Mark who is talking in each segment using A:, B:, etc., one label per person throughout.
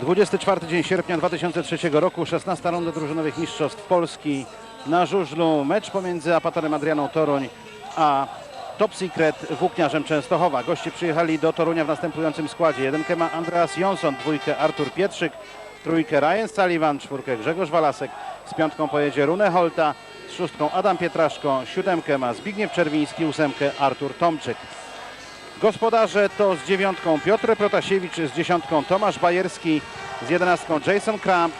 A: 24 dzień sierpnia 2003 roku, 16 runda drużynowych mistrzostw Polski na żużlu. Mecz pomiędzy Apatorem Adrianą Toruń a Top Secret Włókniarzem Częstochowa. Goście przyjechali do Torunia w następującym składzie. Jedynkę ma Andreas Jonsson, dwójkę Artur Pietrzyk, trójkę Ryan Sullivan, czwórkę Grzegorz Walasek, z piątką pojedzie Rune Holta, z szóstką Adam Pietraszko, siódemkę ma Zbigniew Czerwiński, ósemkę Artur Tomczyk. Gospodarze to z dziewiątką Piotr Protasiewicz, z dziesiątką Tomasz Bajerski, z jedenastką Jason Kramp,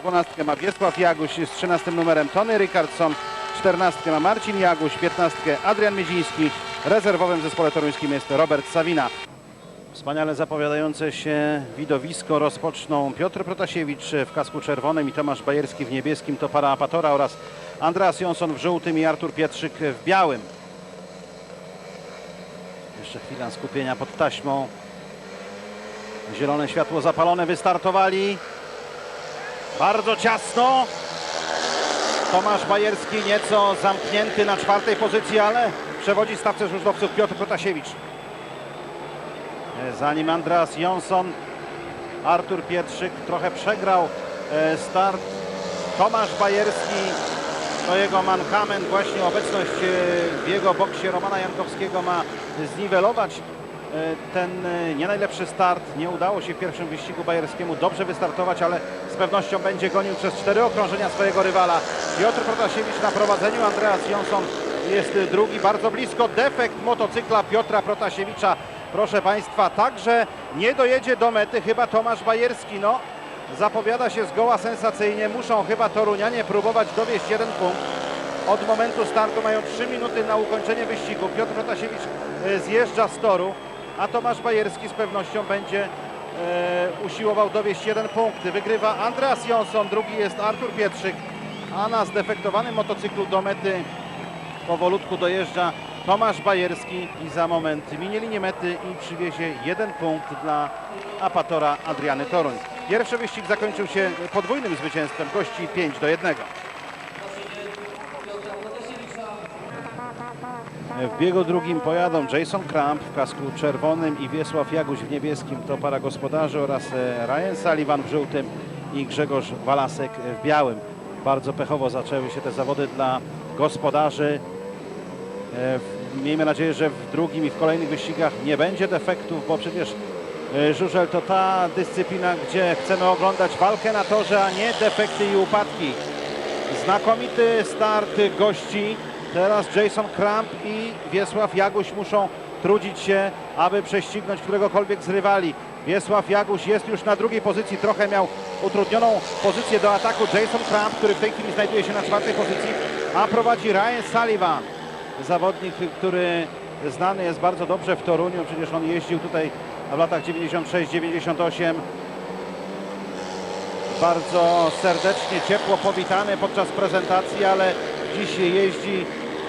A: dwunastkę ma Wiesław Jaguś, z trzynastym numerem Tony Richardson, czternastkę ma Marcin Jaguś, piętnastkę Adrian Miedziński, rezerwowym zespole toruńskim jest Robert Sawina. Wspaniale zapowiadające się widowisko rozpoczną Piotr Protasiewicz w kasku czerwonym i Tomasz Bajerski w niebieskim to para Apatora oraz Andreas Jonsson w żółtym i Artur Pietrzyk w białym. Jeszcze chwila skupienia pod taśmą. Zielone światło zapalone, wystartowali. Bardzo ciasno. Tomasz Bajerski nieco zamknięty na czwartej pozycji, ale przewodzi stawce żużlowców Piotr Protasiewicz. Zanim Andreas Jonsson, Artur Pietrzyk trochę przegrał e, start. Tomasz Bajerski to jego mankament, właśnie obecność e, w jego boksie Romana Jankowskiego ma zniwelować e, ten e, nie najlepszy start. Nie udało się w pierwszym wyścigu Bajerskiemu dobrze wystartować, ale z pewnością będzie gonił przez cztery okrążenia swojego rywala. Piotr Protasiewicz na prowadzeniu, Andreas Jonsson jest drugi, bardzo blisko. Defekt motocykla Piotra Protasiewicza, proszę Państwa, także nie dojedzie do mety chyba Tomasz Bajerski. No, zapowiada się zgoła sensacyjnie. Muszą chyba Torunianie próbować dowieść jeden punkt. Od momentu startu mają 3 minuty na ukończenie wyścigu. Piotr Protasiewicz e, zjeżdża z toru, a Tomasz Bajerski z pewnością będzie e, usiłował dowieść jeden punkt. Wygrywa Andreas Jonsson, drugi jest Artur Pietrzyk, a na zdefektowanym motocyklu do mety powolutku dojeżdża Tomasz Bajerski i za moment minie linię mety i przywiezie jeden punkt dla Apatora Adriany Toruń. Pierwszy wyścig zakończył się podwójnym zwycięstwem gości 5 do 1. W biegu drugim pojadą Jason Kramp w kasku czerwonym i Wiesław Jaguś w niebieskim to para gospodarzy oraz e, Ryan Sullivan w żółtym i Grzegorz Walasek w białym. Bardzo pechowo zaczęły się te zawody dla gospodarzy. E, Miejmy nadzieję, że w drugim i w kolejnych wyścigach nie będzie defektów, bo przecież żużel to ta dyscyplina, gdzie chcemy oglądać walkę na torze, a nie defekty i upadki. Znakomity start gości. Teraz Jason Kramp i Wiesław Jaguś muszą trudzić się, aby prześcignąć któregokolwiek z rywali. Wiesław Jaguś jest już na drugiej pozycji, trochę miał utrudnioną pozycję do ataku. Jason Kramp, który w tej chwili znajduje się na czwartej pozycji, a prowadzi Ryan Sullivan. Zawodnik, który znany jest bardzo dobrze w Toruniu, przecież on jeździł tutaj w latach 96-98 bardzo serdecznie, ciepło powitany podczas prezentacji, ale dziś jeździ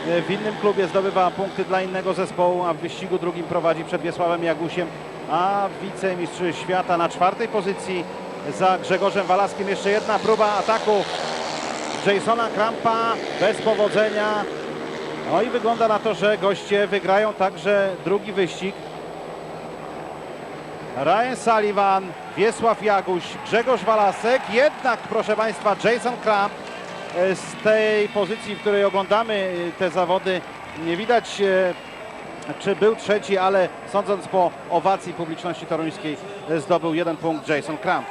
A: e, w innym klubie, zdobywa punkty dla innego zespołu, a w wyścigu drugim prowadzi przed Wiesławem Jagusiem, a wicemistrz świata na czwartej pozycji za Grzegorzem Walaskiem. Jeszcze jedna próba ataku Jasona Krampa bez powodzenia. No i wygląda na to, że goście wygrają także drugi wyścig. Ryan Sullivan, Wiesław Jaguś, Grzegorz Walasek. Jednak, proszę Państwa, Jason Kramp e, z tej pozycji, w której oglądamy e, te zawody, nie widać e, czy był trzeci, ale sądząc po owacji publiczności toruńskiej zdobył jeden punkt Jason Kramp.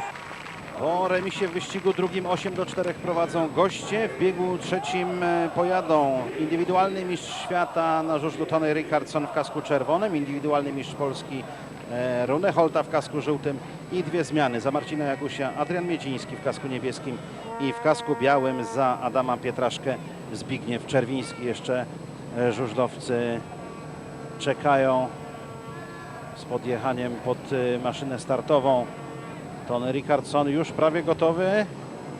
A: Po remisie w wyścigu drugim 8 do 4 prowadzą goście. W biegu trzecim e, pojadą indywidualny mistrz świata na żużlu Tony Richardson w kasku czerwonym, indywidualny mistrz Polski e, Rune Holta w kasku żółtym i dwie zmiany za Marcina Jagusia, Adrian Miedziński w kasku niebieskim i w kasku białym za Adama Pietraszkę Zbigniew Czerwiński. Jeszcze e, żużlowcy czekają z podjechaniem pod maszynę startową. Tony Richardson już prawie gotowy.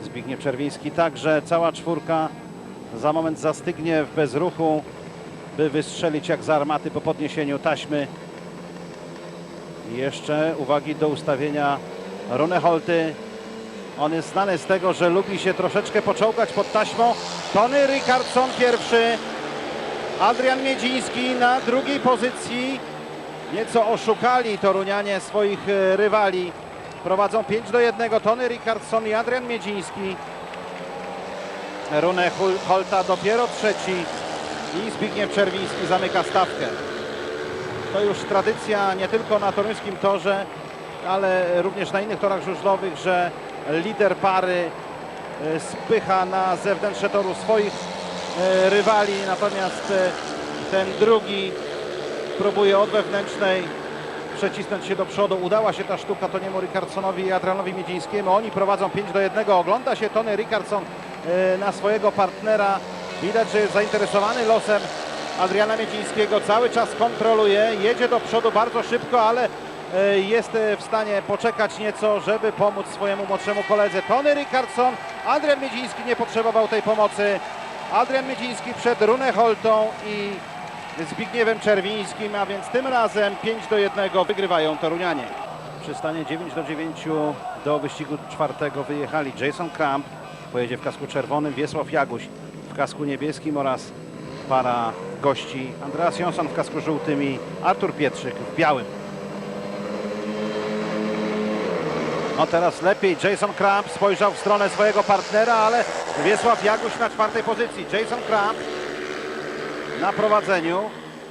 A: Zbigniew Czerwiński także. Cała czwórka za moment zastygnie w bezruchu, by wystrzelić jak z armaty po podniesieniu taśmy. I jeszcze uwagi do ustawienia Runeholty. On jest znany z tego, że lubi się troszeczkę poczołgać pod taśmą. Tony Richardson pierwszy. Adrian Miedziński na drugiej pozycji. Nieco oszukali Torunianie swoich e, rywali. Prowadzą 5 do 1. Tony Rickardson i Adrian Miedziński. Rune Holta dopiero trzeci i Zbigniew Czerwiński zamyka stawkę. To już tradycja nie tylko na toruńskim torze, ale również na innych torach żużlowych, że lider pary e, spycha na zewnętrzne toru swoich e, rywali, natomiast e, ten drugi próbuje od wewnętrznej przecisnąć się do przodu. Udała się ta sztuka Toniemu Rickardsonowi i Adrianowi Miedzińskiemu. Oni prowadzą 5 do 1. Ogląda się Tony Rickardson e, na swojego partnera. Widać, że jest zainteresowany losem Adriana Miedzińskiego. Cały czas kontroluje, jedzie do przodu bardzo szybko, ale e, jest e, w stanie poczekać nieco, żeby pomóc swojemu młodszemu koledze. Tony Rickardson, Adrian Miedziński nie potrzebował tej pomocy. Adrian Miedziński przed Rune Holtą i Zbigniewem Czerwińskim, a więc tym razem 5 do 1 wygrywają Torunianie. Przystanie 9 do 9 do wyścigu czwartego wyjechali Jason Kramp, pojedzie w kasku czerwonym, Wiesław Jaguś w kasku niebieskim oraz para gości Andreas Jonsson w kasku żółtym i Artur Pietrzyk w białym. No teraz lepiej Jason Kramp spojrzał w stronę swojego partnera, ale Wiesław Jaguś na czwartej pozycji. Jason Kramp na prowadzeniu.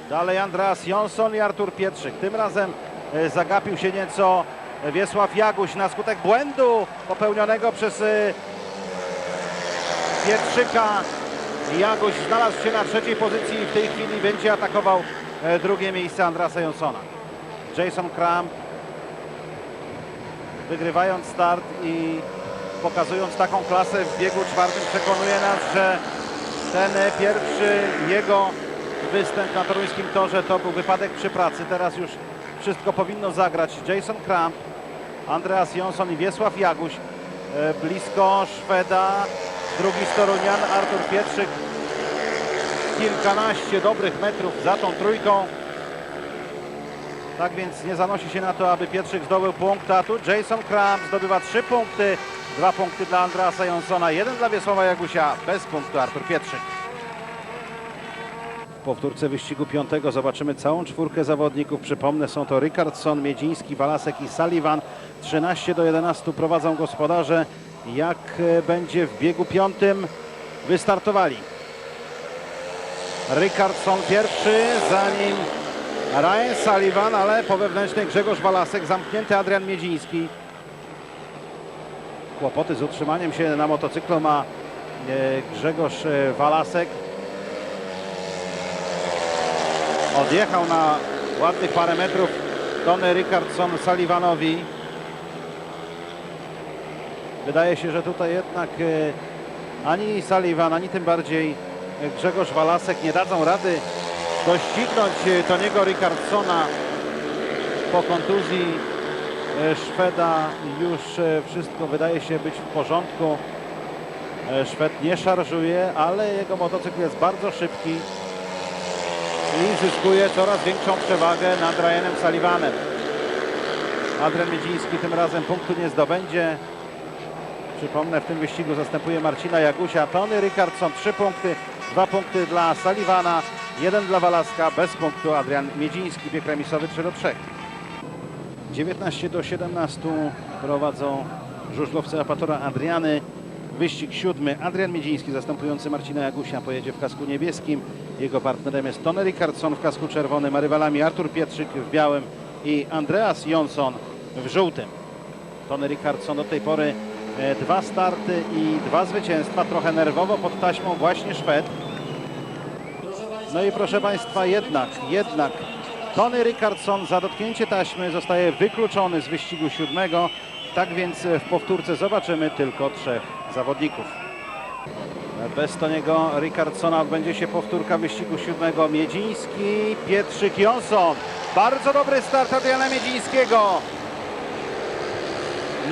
A: Dalej Andreas Jonsson i Artur Pietrzyk. Tym razem e, zagapił się nieco Wiesław Jaguś na skutek błędu popełnionego przez e, Pietrzyka. Jaguś znalazł się na trzeciej pozycji i w tej chwili będzie atakował e, drugie miejsce Andrasa Jonssona. Jason Kramp wygrywając start i pokazując taką klasę w biegu czwartym przekonuje nas, że ten pierwszy jego występ na toruńskim torze to był wypadek przy pracy. Teraz już wszystko powinno zagrać. Jason Kramp, Andreas Jonsson i Wiesław Jaguś. E, Blisko Szweda, drugi z Torunian, Artur Pietrzyk. Kilkanaście dobrych metrów za tą trójką. Tak więc nie zanosi się na to, aby Pietrzyk zdobył punkt, a tu Jason Kramp zdobywa trzy punkty. Dwa punkty dla Andrasa Jonssona, jeden dla Wiesława Jagusia, bez punktu Artur Pietrzyk. W powtórce wyścigu piątego zobaczymy całą czwórkę zawodników. Przypomnę, są to Rickardson, Miedziński, Walasek i Sullivan. 13 do 11 prowadzą gospodarze. Jak e, będzie w biegu piątym wystartowali? Rickardson pierwszy, za nim Ryan Sullivan, ale po wewnętrznej Grzegorz Walasek, zamknięty Adrian Miedziński. Kłopoty z utrzymaniem się na motocyklu ma e, Grzegorz e, Walasek. Odjechał na ładnych parę metrów Tony Rickardson Sullivanowi. Wydaje się, że tutaj jednak e, ani Sullivan, ani tym bardziej Grzegorz Walasek nie dadzą rady doścignąć Toniego Rickardsona po kontuzji Szweda. Już e, wszystko wydaje się być w porządku. E, Szwed nie szarżuje, ale jego motocykl jest bardzo szybki i zyskuje coraz większą przewagę nad Ryanem Sullivanem. Adrian Miedziński tym razem punktu nie zdobędzie. Przypomnę, w tym wyścigu zastępuje Marcina Jagusia. Tony Rickardson 3 punkty, 2 punkty dla Sullivana, 1 dla Walaska, bez punktu Adrian Miedziński, bieg remisowy 3 do 3. 19 do 17 prowadzą żużlowcy Apatora Adriany. Wyścig siódmy. Adrian Miedziński zastępujący Marcina Jagusia pojedzie w kasku niebieskim. Jego partnerem jest Tony Rickardson w kasku czerwonym, a rywalami Artur Pietrzyk w białym i Andreas Jonsson w żółtym. Tony Rickardson do tej pory e, dwa starty i dwa zwycięstwa. Trochę nerwowo pod taśmą właśnie Szwed. No i proszę Państwa, jednak, jednak Tony Rickardson za dotknięcie taśmy zostaje wykluczony z wyścigu siódmego. Tak więc w powtórce zobaczymy tylko trzech zawodników. Bez Toniego Rickardsona odbędzie się powtórka wyścigu siódmego. Miedziński, Pietrzyk, Jonsson. Bardzo dobry start Adriana Miedzińskiego.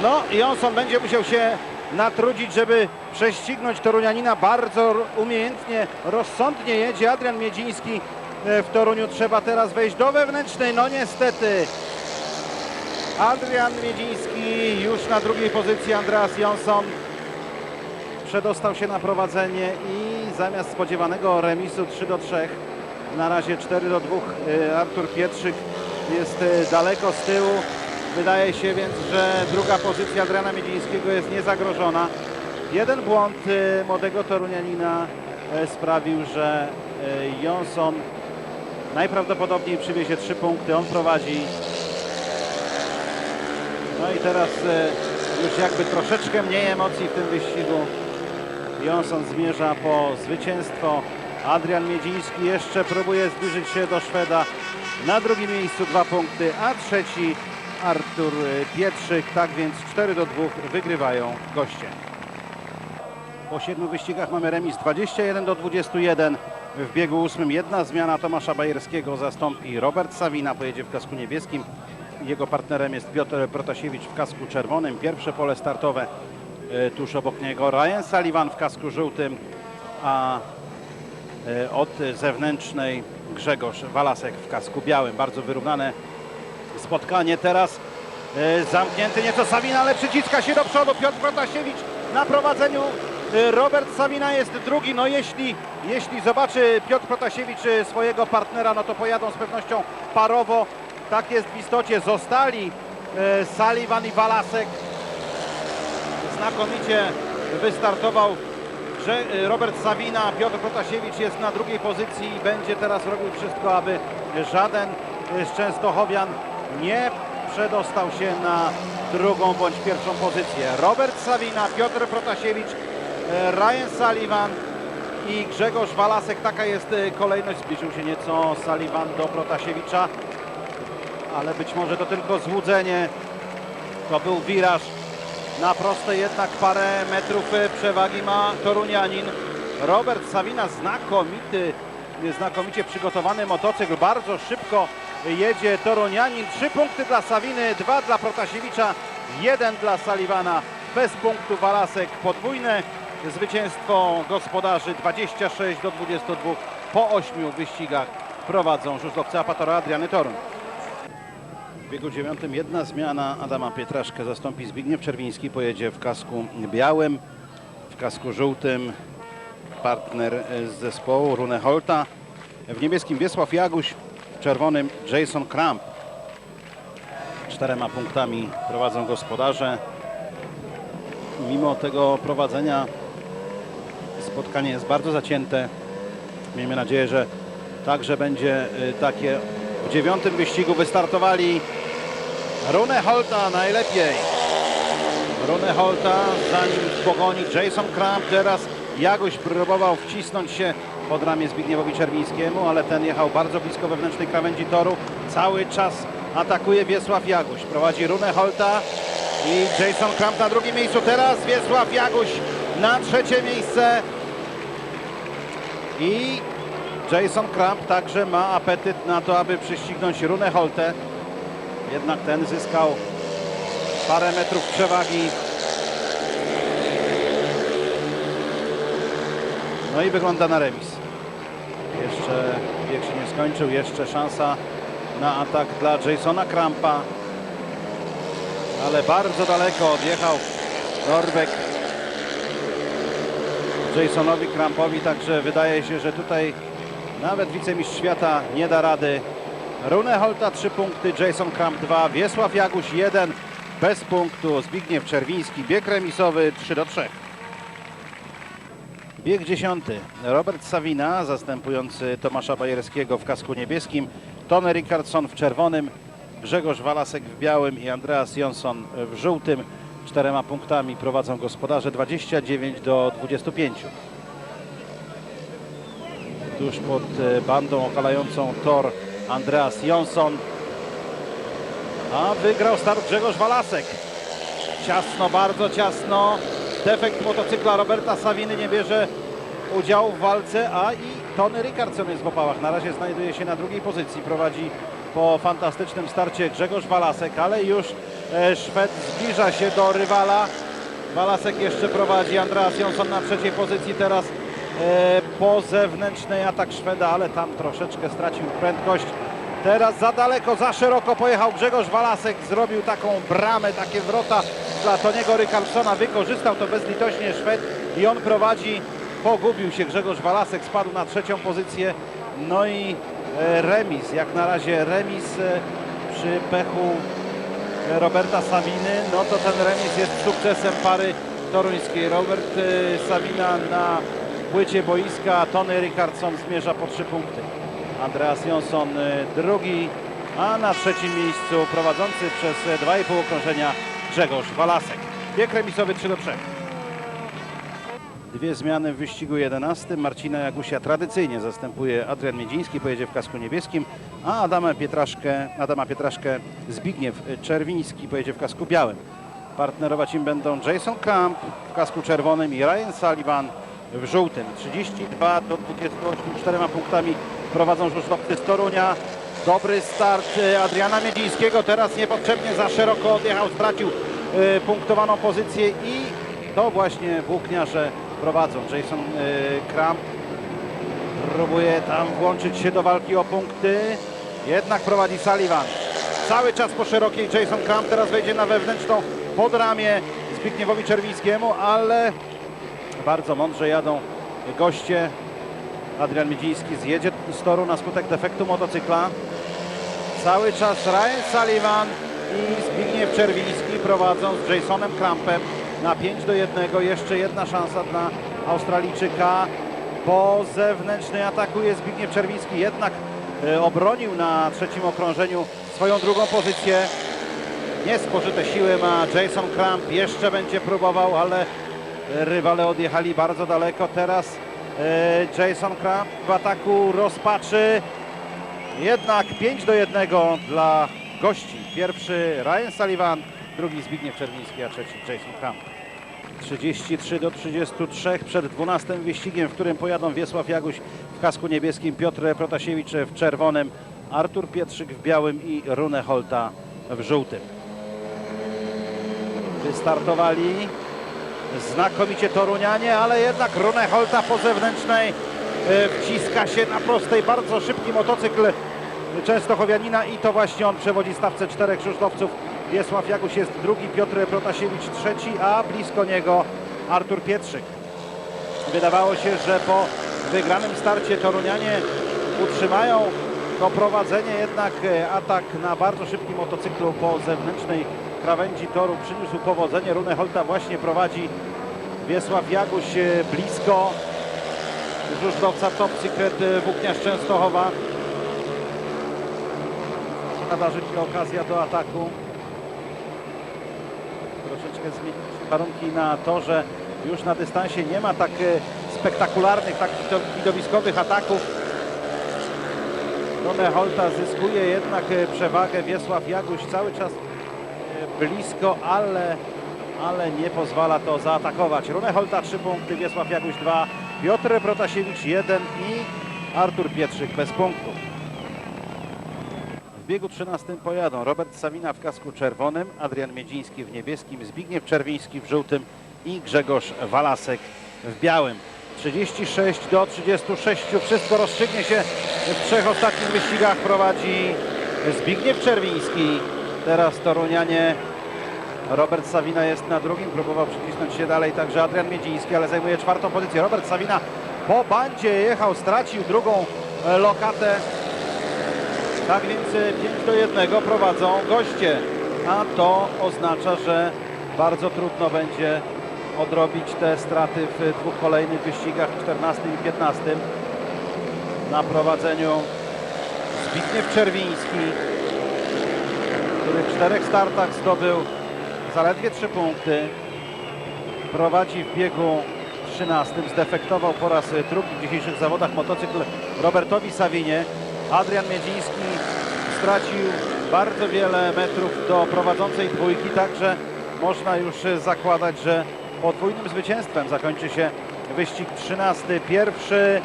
A: No, Jonsson będzie musiał się natrudzić, żeby prześcignąć Torunianina. Bardzo umiejętnie, rozsądnie jedzie Adrian Miedziński e, w Toruniu. Trzeba teraz wejść do wewnętrznej. No niestety. Adrian Miedziński już na drugiej pozycji. Andreas Jonsson przedostał się na prowadzenie i zamiast spodziewanego remisu 3 do 3 na razie 4 do 2 e, Artur Pietrzyk jest e, daleko z tyłu Wydaje się więc, że druga pozycja Adriana Miedzińskiego jest niezagrożona. Jeden błąd e, młodego Torunianina e, sprawił, że e, Johnson najprawdopodobniej przywiezie trzy punkty. On prowadzi. No i teraz e, już jakby troszeczkę mniej emocji w tym wyścigu. Johnson zmierza po zwycięstwo. Adrian Miedziński jeszcze próbuje zbliżyć się do Szweda. Na drugim miejscu dwa punkty, a trzeci Artur Pietrzyk. Tak więc 4 do 2 wygrywają goście. Po siedmiu wyścigach mamy remis 21 do 21. W biegu ósmym jedna zmiana Tomasza Bajerskiego zastąpi Robert Sawina, pojedzie w kasku niebieskim. Jego partnerem jest Piotr Protasiewicz w kasku czerwonym. Pierwsze pole startowe e, tuż obok niego Ryan Sullivan w kasku żółtym, a e, od zewnętrznej Grzegorz Walasek w kasku białym. Bardzo wyrównane spotkanie teraz. E, Zamknięty nieco Sawina, ale przyciska się do przodu. Piotr Protasiewicz na prowadzeniu. E, Robert Sawina jest drugi. No jeśli, jeśli zobaczy Piotr Protasiewicz e, swojego partnera, no to pojadą z pewnością parowo. Tak jest w istocie. Zostali e, Sullivan i Walasek. Znakomicie wystartował Robert Sawina, Piotr Protasiewicz jest na drugiej pozycji i będzie teraz robił wszystko, aby żaden z Częstochowian nie przedostał się na drugą bądź pierwszą pozycję. Robert Sawina, Piotr Protasiewicz, Ryan Sullivan i Grzegorz Walasek. Taka jest e, kolejność. Zbliżył się nieco Sullivan do Protasiewicza, ale być może to tylko złudzenie. To był wiraż na proste jednak parę metrów e, przewagi ma Torunianin. Robert Sawina znakomity, znakomicie przygotowany motocykl. Bardzo szybko jedzie Torunianin. Trzy punkty dla Sawiny, dwa dla Protasiewicza, jeden dla Sullivana. Bez punktu Walasek podwójne zwycięstwo gospodarzy 26 do 22 po ośmiu wyścigach prowadzą żużlowcy Apatora Adriany Torun. W biegu dziewiątym jedna zmiana Adama Pietraszkę zastąpi Zbigniew Czerwiński, pojedzie w kasku białym, w kasku żółtym partner z zespołu Rune Holta, w niebieskim Wiesław Jaguś, w czerwonym Jason Kramp. Czterema punktami prowadzą gospodarze. Mimo tego prowadzenia spotkanie jest bardzo zacięte. Miejmy nadzieję, że także będzie y, takie. W dziewiątym wyścigu wystartowali Rune Holta najlepiej. Rune Holta, za nim w pogoni Jason Kramp. Teraz Jagoś próbował wcisnąć się pod ramię Zbigniewowi Czerwińskiemu, ale ten jechał bardzo blisko wewnętrznej krawędzi toru. Cały czas atakuje Wiesław Jaguś. Prowadzi Rune Holta i Jason Kramp na drugim miejscu. Teraz Wiesław Jaguś na trzecie miejsce. I Jason Kramp także ma apetyt na to, aby przyścignąć Runę Holtę. Jednak ten zyskał parę metrów przewagi. No i wygląda na remis. Jeszcze bieg się nie skończył, jeszcze szansa na atak dla Jasona Krampa. Ale bardzo daleko odjechał Norbeck Jasonowi Krampowi, także wydaje się, że tutaj nawet wicemistrz świata nie da rady. Rune Holta 3 punkty, Jason Kramp 2, Wiesław Jaguś 1, bez punktu Zbigniew Czerwiński, bieg remisowy 3 do 3. Bieg dziesiąty. Robert Sawina, zastępujący Tomasza Bajerskiego w kasku niebieskim, Tony Rickardson w czerwonym, Grzegorz Walasek w białym i Andreas Jonsson w żółtym. Czterema punktami prowadzą gospodarze 29 do 25 tuż pod e, bandą okalającą tor Andreas Jonsson. A wygrał start Grzegorz Walasek. Ciasno, bardzo ciasno. Defekt motocykla Roberta Sawiny nie bierze udziału w walce, a i Tony Rickardson jest w opałach. Na razie znajduje się na drugiej pozycji. Prowadzi po fantastycznym starcie Grzegorz Walasek, ale już Szwed zbliża się do rywala. Walasek jeszcze prowadzi, Andreas Jonsson na trzeciej pozycji. Teraz e, po zewnętrznej atak Szweda, ale tam troszeczkę stracił prędkość. Teraz za daleko, za szeroko pojechał Grzegorz Walasek, zrobił taką bramę, takie wrota dla Toniego Rykardsona, wykorzystał to bezlitośnie Szwed i on prowadzi, pogubił się Grzegorz Walasek, spadł na trzecią pozycję, no i e, remis, jak na razie remis e, przy pechu e, Roberta Saviny, no to ten remis jest sukcesem pary toruńskiej. Robert e, Savina na płycie boiska, Tony Rickardson zmierza po trzy punkty. Andreas Jonsson e, drugi, a na trzecim miejscu prowadzący przez e, 2,5 okrążenia Grzegorz Walasek. Bieg remisowy 3 do 3. Dwie zmiany w wyścigu 11. Marcina Jagusia tradycyjnie zastępuje Adrian Miedziński, pojedzie w kasku niebieskim, a Adama Pietraszkę, Adama Pietraszkę Zbigniew Czerwiński pojedzie w kasku białym. Partnerować im będą Jason Camp w kasku czerwonym i Ryan Sullivan w żółtym. 32 do 28, czterema punktami prowadzą żużlowcy z Torunia. Dobry start e, Adriana Miedzińskiego, teraz niepotrzebnie za szeroko odjechał, stracił e, punktowaną pozycję i to właśnie włókniarze prowadzą. Jason Kramp próbuje tam włączyć się do walki o punkty. Jednak prowadzi Sullivan. Cały czas po szerokiej Jason Kramp teraz wejdzie na wewnętrzną pod ramię Zbigniewowi Czerwińskiemu, ale bardzo mądrze jadą goście. Adrian Miedziński zjedzie z toru na skutek defektu motocykla. Cały czas Ryan Sullivan i Zbigniew Czerwiński prowadzą z Jasonem Krampem na 5 do 1. Jeszcze jedna szansa dla Australijczyka. Po zewnętrznej atakuje Zbigniew Czerwiński, jednak obronił na trzecim okrążeniu swoją drugą pozycję. Niespożyte siły ma Jason Kramp, jeszcze będzie próbował, ale rywale odjechali bardzo daleko. Teraz e, Jason Kramp w ataku rozpaczy. Jednak 5 do 1 dla gości. Pierwszy Ryan Sullivan, drugi Zbigniew Czerwiński, a trzeci Jason Kramp. 33 do 33 przed 12 wyścigiem, w którym pojadą Wiesław Jaguś w kasku niebieskim, Piotr Protasiewicz w czerwonym, Artur Pietrzyk w białym i Rune Holta w żółtym. Wystartowali znakomicie Torunianie, ale jednak Rune Holta po zewnętrznej e, wciska się na prostej, bardzo szybki motocykl Częstochowianina i to właśnie on przewodzi stawce czterech żużlowców. Wiesław Jaguś jest drugi, Piotr Protasiewicz trzeci, a blisko niego Artur Pietrzyk. Wydawało się, że po wygranym starcie Torunianie utrzymają to prowadzenie, jednak e, atak na bardzo szybkim motocyklu po zewnętrznej krawędzi toru przyniósł powodzenie. Rune Holta właśnie prowadzi Wiesław Jaguś e, blisko żużlowca Top Secret e, Włókniarz Częstochowa. Nadarzy się okazja do ataku. Troszeczkę zmieniły się warunki na torze. Już na dystansie nie ma tak e, spektakularnych, tak wido- widowiskowych ataków. Rune Holta zyskuje jednak e, przewagę. Wiesław Jaguś cały czas e, blisko, ale, ale nie pozwala to zaatakować. Rune Holta 3 punkty, Wiesław Jaguś 2, Piotr Protasiewicz 1 i Artur Pietrzyk bez punktu. Biegu 13 pojadą Robert Sawina w kasku czerwonym, Adrian Miedziński w niebieskim, Zbigniew Czerwiński w żółtym i Grzegorz Walasek w białym. 36 do 36. Wszystko rozstrzygnie się w trzech ostatnich wyścigach. Prowadzi Zbigniew Czerwiński. Teraz Torunianie. Robert Sawina jest na drugim. Próbował przycisnąć się dalej także Adrian Miedziński, ale zajmuje czwartą pozycję. Robert Sawina po bandzie jechał, stracił drugą e, lokatę. Tak więc e, 5 do 1 prowadzą goście, a to oznacza, że bardzo trudno będzie odrobić te straty w dwóch kolejnych wyścigach, 14 i 15. Na prowadzeniu Zbigniew Czerwiński, który w czterech startach zdobył zaledwie 3 punkty. Prowadzi w biegu 13. Zdefektował po raz drugi w dzisiejszych zawodach motocykl Robertowi Sawinie. Adrian Miedziński stracił bardzo wiele metrów do prowadzącej dwójki, także można już zakładać, że podwójnym zwycięstwem zakończy się wyścig 13. Pierwszy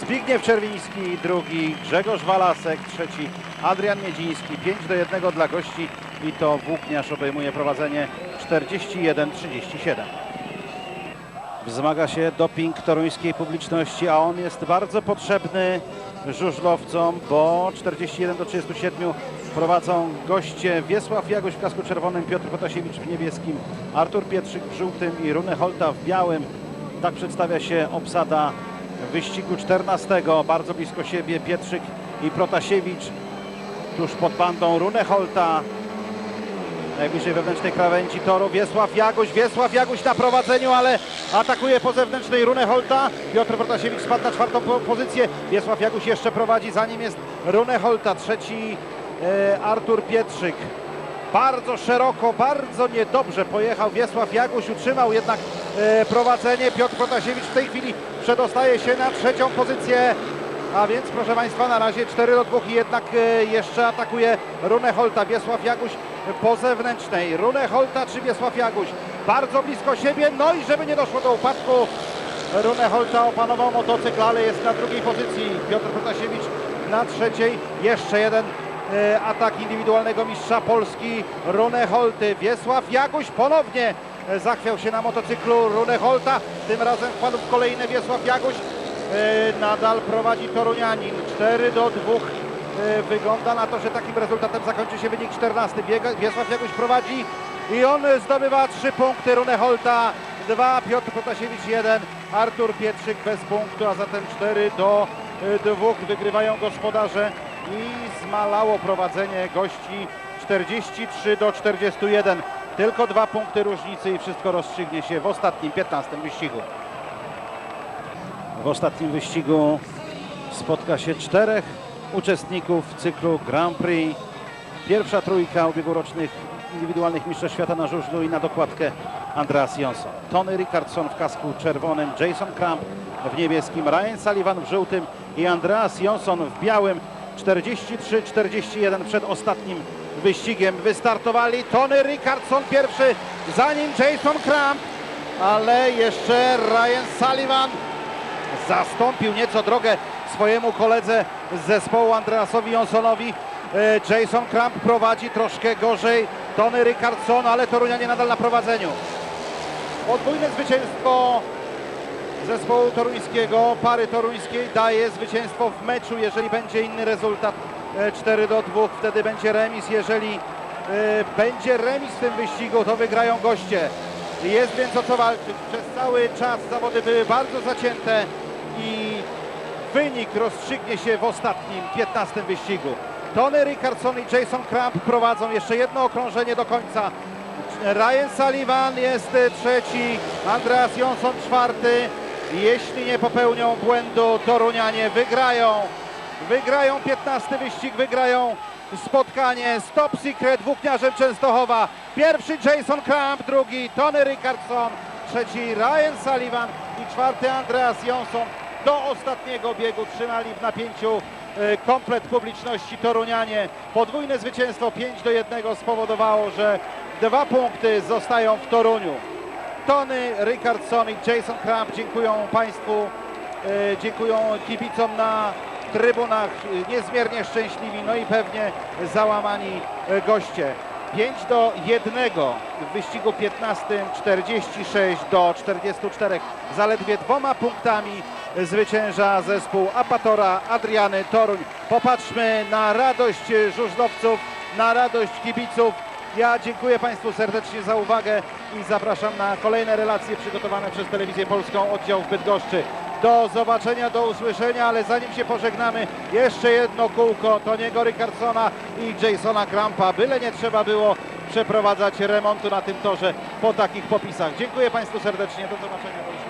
A: Zbigniew Czerwiński, drugi Grzegorz Walasek, trzeci Adrian Miedziński. 5 do 1 dla gości i to Włókniarz obejmuje prowadzenie 41-37. Wzmaga się doping toruńskiej publiczności, a on jest bardzo potrzebny żużlowcom, bo 41 do 37 prowadzą goście Wiesław Jagoś w kasku czerwonym, Piotr Potasiewicz w niebieskim, Artur Pietrzyk w żółtym i Rune Holta w białym. Tak przedstawia się obsada wyścigu 14. Bardzo blisko siebie Pietrzyk i Protasiewicz tuż pod bandą Rune Holta. Najbliżej wewnętrznej krawędzi toru. Wiesław Jaguś, Wiesław Jaguś na prowadzeniu, ale atakuje po zewnętrznej Runę Holta. Piotr Protasiewicz spadł na czwartą po pozycję. Wiesław Jaguś jeszcze prowadzi, za nim jest Runę Holta, trzeci e, Artur Pietrzyk. Bardzo szeroko, bardzo niedobrze pojechał Wiesław Jaguś, utrzymał jednak e, prowadzenie. Piotr Protasiewicz w tej chwili przedostaje się na trzecią pozycję. A więc proszę Państwa na razie 4 do 2 i jednak e, jeszcze atakuje Runę Holta. Wiesław Jaguś po zewnętrznej. Runę Holta czy Wiesław Jaguś? Bardzo blisko siebie, no i żeby nie doszło do upadku. Runę Holta opanował motocykl, ale jest na drugiej pozycji. Piotr Protasiewicz na trzeciej. Jeszcze jeden e, atak indywidualnego mistrza Polski Runę Holty. Wiesław Jaguś ponownie e, zachwiał się na motocyklu Runę Holta. Tym razem wpadł w kolejny Wiesław Jaguś. E, Nadal prowadzi Torunianin. 4 do 2. E, Wygląda na to, że takim rezultatem zakończy się wynik 14. Biega- Wiesław Jaguś prowadzi i on zdobywa 3 punkty. Runę Holta 2, Piotr Protasiewicz 1, Artur Pietrzyk bez punktu, a zatem 4 do 2 wygrywają gospodarze i zmalało prowadzenie gości 43 do 41. Tylko dwa punkty różnicy i wszystko rozstrzygnie się w ostatnim 15 wyścigu. W ostatnim wyścigu spotka się czterech uczestników cyklu Grand Prix. Pierwsza trójka ubiegłorocznych indywidualnych mistrzostw świata na żużlu i na dokładkę Andreas Jonsson. Tony Rickardson w kasku czerwonym, Jason Kramp w niebieskim, Ryan Sullivan w żółtym i Andreas Jonsson w białym. 43-41 przed ostatnim wyścigiem wystartowali Tony Rickardson pierwszy, za nim Jason Kramp, ale jeszcze Ryan Sullivan zastąpił nieco drogę swojemu koledze z zespołu Andreasowi Jonsonowi. E, Jason Kramp prowadzi troszkę gorzej. Tony Rickardson, ale Torunianie nadal na prowadzeniu. Podwójne zwycięstwo zespołu toruńskiego, pary toruńskiej daje zwycięstwo w meczu, jeżeli będzie inny rezultat e, 4 do 2, wtedy będzie remis, jeżeli e, będzie remis w tym wyścigu, to wygrają goście. Jest więc o co walczyć. Przez cały czas zawody były bardzo zacięte i wynik rozstrzygnie się w ostatnim, 15 wyścigu. Tony Rickardson i Jason Kramp prowadzą jeszcze jedno okrążenie do końca. Ryan Sullivan jest trzeci, Andreas Jonsson czwarty. Jeśli nie popełnią błędu, Torunianie wygrają. Wygrają 15 wyścig, wygrają spotkanie z Top Secret włókniarzem Częstochowa. Pierwszy Jason Kramp, drugi Tony Rickardson, trzeci Ryan Sullivan i czwarty Andreas Jonsson. Do ostatniego biegu trzymali w napięciu e, komplet publiczności Torunianie. Podwójne zwycięstwo 5 do 1 spowodowało, że dwa punkty zostają w Toruniu. Tony Rickardson i Jason Kramp dziękują Państwu, e, dziękują kibicom na trybunach, e, niezmiernie szczęśliwi, no i pewnie załamani goście. 5 do 1 w wyścigu 15, 46 do 44. Zaledwie dwoma punktami zwycięża zespół Apatora Adriany Toruń. Popatrzmy na radość żużlowców, na radość kibiców. Ja dziękuję Państwu serdecznie za uwagę i zapraszam na kolejne relacje przygotowane przez Telewizję Polską oddział w Bydgoszczy. Do zobaczenia, do usłyszenia, ale zanim się pożegnamy, jeszcze jedno kółko Toniego Rickardsona i Jasona Krampa. Byle nie trzeba było przeprowadzać remontu na tym torze po takich popisach. Dziękuję Państwu serdecznie, do zobaczenia.